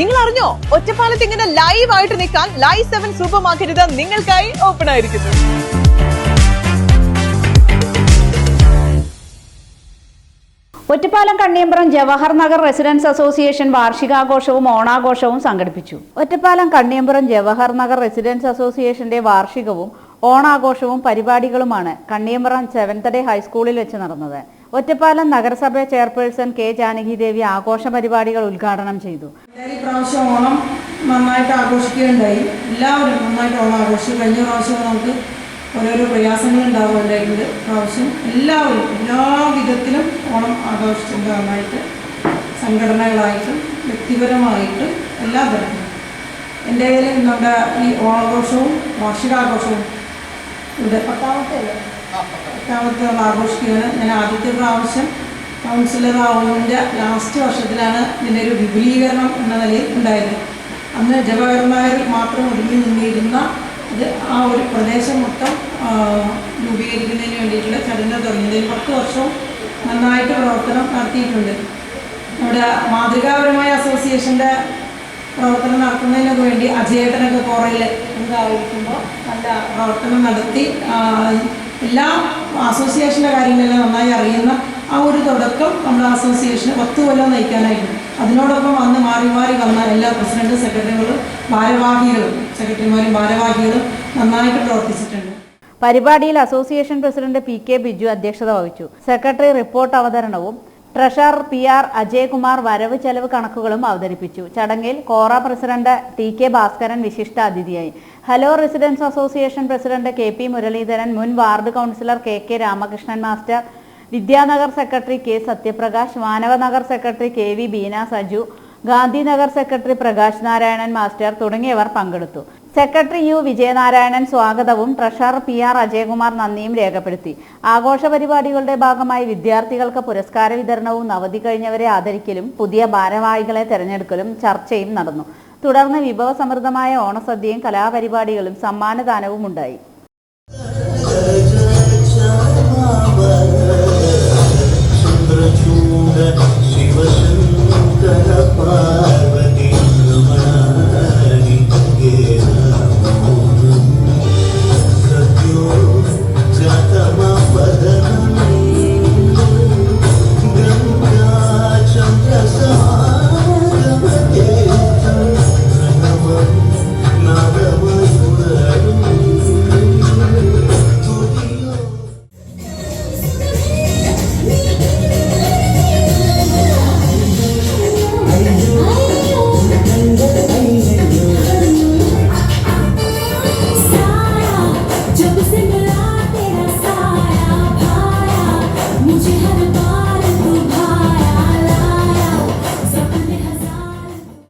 നിങ്ങൾ അറിഞ്ഞോ ഒറ്റപ്പാലത്ത് ഇങ്ങനെ ലൈവ് ആയിട്ട് നിൽക്കാൻ ലൈവ് സെവൻ സൂപ്പർ മാർക്കറ്റ് നിങ്ങൾക്കായി ഓപ്പൺ ആയിരിക്കുന്നു. ഒറ്റപ്പാലം കണ്ണിയമ്പറം ജവഹർ നഗർ റെസിഡൻസ് അസോസിയേഷൻ വാർഷികാഘോഷവും ഓണാഘോഷവും സംഘടിപ്പിച്ചു. ഒറ്റപ്പാലം കണ്ണിയമ്പറം ജവഹർ നഗർ റെസിഡൻസ് അസോസിയേഷന്റെ വാർഷികവും ഓണാഘോഷവും പരിപാടികളുമാണ് കണ്ണിയമ്പറം സെവൻത്ത് ഡേ ഹൈസ്കൂളിൽ വെച്ച് നടന്നത്. ഒറ്റപ്പാലം നഗരസഭ ചെയർപേഴ്സൺ കെ ജാനകി ദേവി ആഘോഷ പരിപാടികൾ ഉദ്ഘാടനം ചെയ്തു. പ്രാവശ്യം ഓണം നന്നായിട്ട് ആഘോഷിക്കുകയുണ്ടായി. എല്ലാവരും നന്നായിട്ട് ഓണം ആഘോഷിച്ചു. കഴിഞ്ഞ പ്രാവശ്യം നമുക്ക് ഓരോരോ പ്രയാസങ്ങൾ ഉണ്ടാവുകയുണ്ടായിട്ടുണ്ട്. പ്രാവശ്യം എല്ലാവരും എല്ലാ വിധത്തിലും ഓണം ആഘോഷിച്ചിട്ടുണ്ട് നന്നായിട്ട് സംഘടനകളായിട്ടും വ്യക്തിപരമായിട്ട് എല്ലാ തരത്തിലും എന്റെ കയ്യിൽ നമ്മുടെ ഈ ഓണാഘോഷവും വാർഷികാഘോഷവും ഇവിടെ പത്താമത്തെ പത്താമത്തെ ആഘോഷിക്കുകയാണ്. ഞാൻ ആദ്യത്തെ പ്രാവശ്യം കൗൺസിലർ ആവുന്നതിന്റെ ലാസ്റ്റ് വർഷത്തിലാണ് ഇതിന്റെ ഒരു വിപുലീകരണം എന്ന നിലയിൽ ഉണ്ടായത്. അന്ന് ജവഹർ മാത്രം ഒതുങ്ങി നിന്നിരുന്ന ഇത് ആ ഒരു പ്രദേശം മൊത്തം രൂപീകരിക്കുന്നതിന് വേണ്ടിയിട്ടുള്ള ചടങ്ങ് തുടങ്ങിയതിൽ പത്ത് വർഷവും നന്നായിട്ട് പ്രവർത്തനം നടത്തിയിട്ടുണ്ട്. നമ്മുടെ മാതൃകാപരമായ അസോസിയേഷന്റെ പ്രവർത്തനം നടത്തുന്നതിനൊക്കെ വേണ്ടി അജയേട്ടനൊക്കെ പുറയിൽ ഇതായിരിക്കുമ്പോൾ നല്ല പ്രവർത്തനം നടത്തി എല്ലാ അസോസിയേഷന്റെ കാര്യങ്ങളെല്ലാം നന്നായി അറിയുന്ന ആ ഒരു തുടക്കം നമ്മുടെ അസോസിയേഷന് പത്ത് കൊല്ലം നയിക്കാനായിരുന്നു. അതിനോടൊപ്പം വന്ന് മാറി മാറി വന്ന എല്ലാ പ്രസിഡന്റ് സെക്രട്ടറികളും ഭാരവാഹികളും സെക്രട്ടറിമാരും ഭാരവാഹികളും നന്നായിട്ട് പ്രവർത്തിച്ചിട്ടുണ്ട്. പരിപാടിയിൽ association president P K Biju അധ്യക്ഷത വഹിച്ചു. സെക്രട്ടറി റിപ്പോർട്ട് അവതരണവും ട്രഷറർ പി ആർ അജയകുമാർ വരവ് ചെലവ് കണക്കുകളും അവതരിപ്പിച്ചു. ചടങ്ങിൽ കോറ പ്രസിഡന്റ് ടി കെ ഭാസ്കരൻ വിശിഷ്ട അതിഥിയായി. Hello residence association president K P Muraleedharan മുൻ ward councillor K K Ramakrishnan master Vidyanagar secretary K Sathyaprakash Manavanagar secretary K V Beena Saju Gandhinagar secretary Prakash Narayanan master തുടങ്ങിയവർ പങ്കെടുത്തു. Secretary U Vijayanarayanan സ്വാഗതവും treasurer P R Ajayakumar നന്ദിയും രേഖപ്പെടുത്തി. ആഘോഷ പരിപാടികളുടെ ഭാഗമായി വിദ്യാർത്ഥികൾക്ക് പുരസ്കാര വിതരണവും അവധി കഴിഞ്ഞവരെ ആദരിക്കലും പുതിയ ഭാരവാഹികളെ തെരഞ്ഞെടുക്കലും ചർച്ചയും നടന്നു. തുടർന്ന് വിഭവസമൃദ്ധമായ ഓണസദ്യയും കലാപരിപാടികളും സമ്മാനദാനവും ഉണ്ടായി. Mungkin.